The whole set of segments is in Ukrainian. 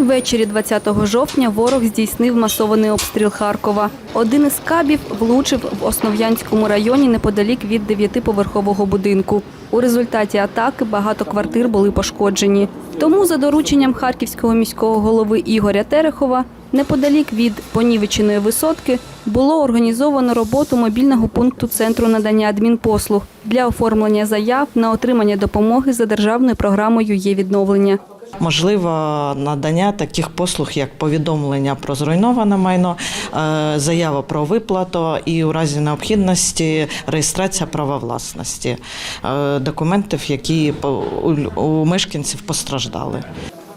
Ввечері 20 жовтня ворог здійснив масований обстріл Харкова. Один із кабів влучив в Основ'янському районі неподалік від дев'ятиповерхового будинку. У результаті атаки багато квартир були пошкоджені. Тому, за дорученням харківського міського голови Ігоря Терехова, неподалік від понівеченої висотки було організовано роботу мобільного пункту центру надання адмінпослуг для оформлення заяв на отримання допомоги за державною програмою є відновлення. Можливо, надання таких послуг, як повідомлення про зруйноване майно, е, заява про виплату і у разі необхідності реєстрація права власності е, документів, які у мешканців постраждали.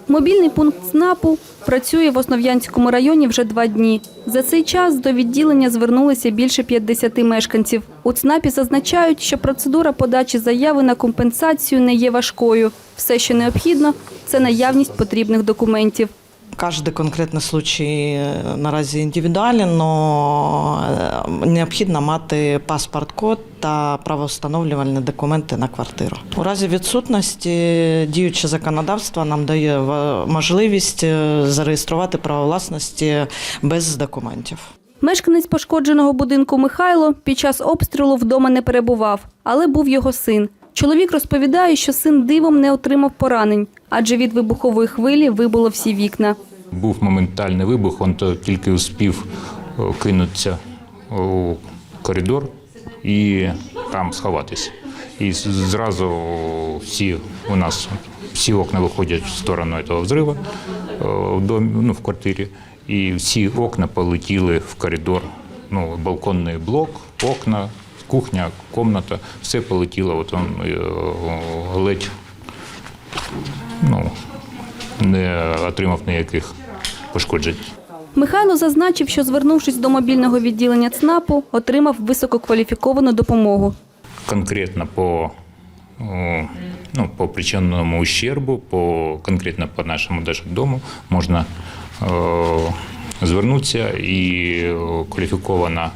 Мобільний пункт СНАПу працює в Основ'янському районі вже два дні. За цей час до відділення звернулися більше 50 мешканців. У ЦНАПі зазначають, що процедура подачі заяви на компенсацію не є важкою. Все, що необхідно, це наявність потрібних документів. Кожен конкретний случай е, наразі індивідуален, але необхідно мати паспорт-код та правовстановлювальні документи на квартиру. У разі відсутності діюче законодавство нам дає можливість е, зареєструвати право власності без документів. Мешканець пошкодженого будинку Михайло під час обстрілу вдома не перебував, але був його син. Чоловік розповідає, що син дивом не отримав поранень, адже від вибухової хвилі вибуло всі вікна. Був моментальний вибух, він то тільки успів кинутися у коридор і там сховатися. І зразу всі у нас всі окна виходять в сторону цього взриву в домі, ну, в квартирі, і всі окна полетіли в коридор. Ну, балконний блок, окна, кухня, кімната, все полетіло. От він е, ледь ну, не отримав ніяких пошкоджень. Михайло зазначив, що звернувшись до мобільного відділення ЦНАПу, отримав висококваліфіковану допомогу. Конкретно по, ну, по причиненому ущербу, по, конкретно по нашому даже дому можна о, звернутися і кваліфікована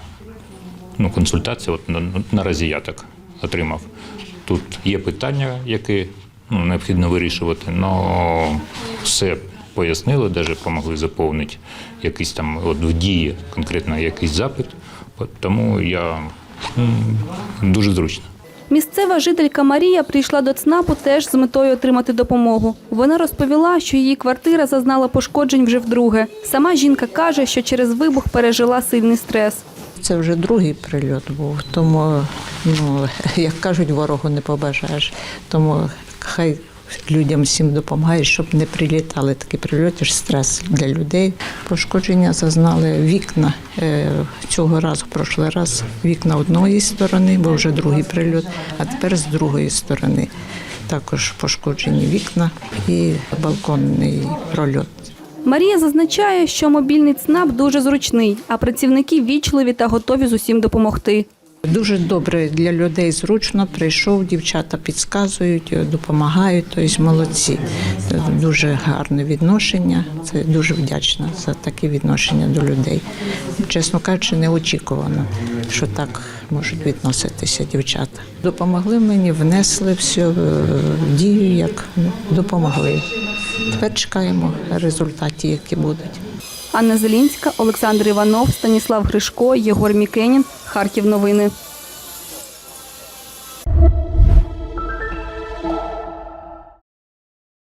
ну, консультація. От на- наразі я так отримав. Тут є питання, які ну, необхідно вирішувати, але все пояснили, навіть допомогли заповнити якийсь там от в дії конкретно якийсь запит. Тому я м, дуже зручно. Місцева жителька Марія прийшла до ЦНАПу теж з метою отримати допомогу. Вона розповіла, що її квартира зазнала пошкоджень вже вдруге. Сама жінка каже, що через вибух пережила сильний стрес. Це вже другий прильот був, тому, ну, як кажуть, ворогу не побажаєш. Тому хай людям всім допомагає, щоб не прилітали такі прильоти, ж стрес для людей. Пошкодження зазнали вікна е, цього разу, прошлий раз вікна одної сторони, бо вже другий прильот, а тепер з другої сторони. Також пошкоджені вікна і балконний прольот. Марія зазначає, що мобільний ЦНАП дуже зручний, а працівники вічливі та готові з усім допомогти. Дуже добре для людей зручно. Прийшов, дівчата підказують, допомагають. Тобто молодці. Дуже гарне відношення. Це дуже вдячна за таке відношення до людей. Чесно кажучи, неочікувано, що так можуть відноситися дівчата. Допомогли мені, внесли все дію, як допомогли. Тепер чекаємо результатів, які будуть. Анна Зелінська, Олександр Іванов, Станіслав Гришко, Єгор Мікенін. Харків новини.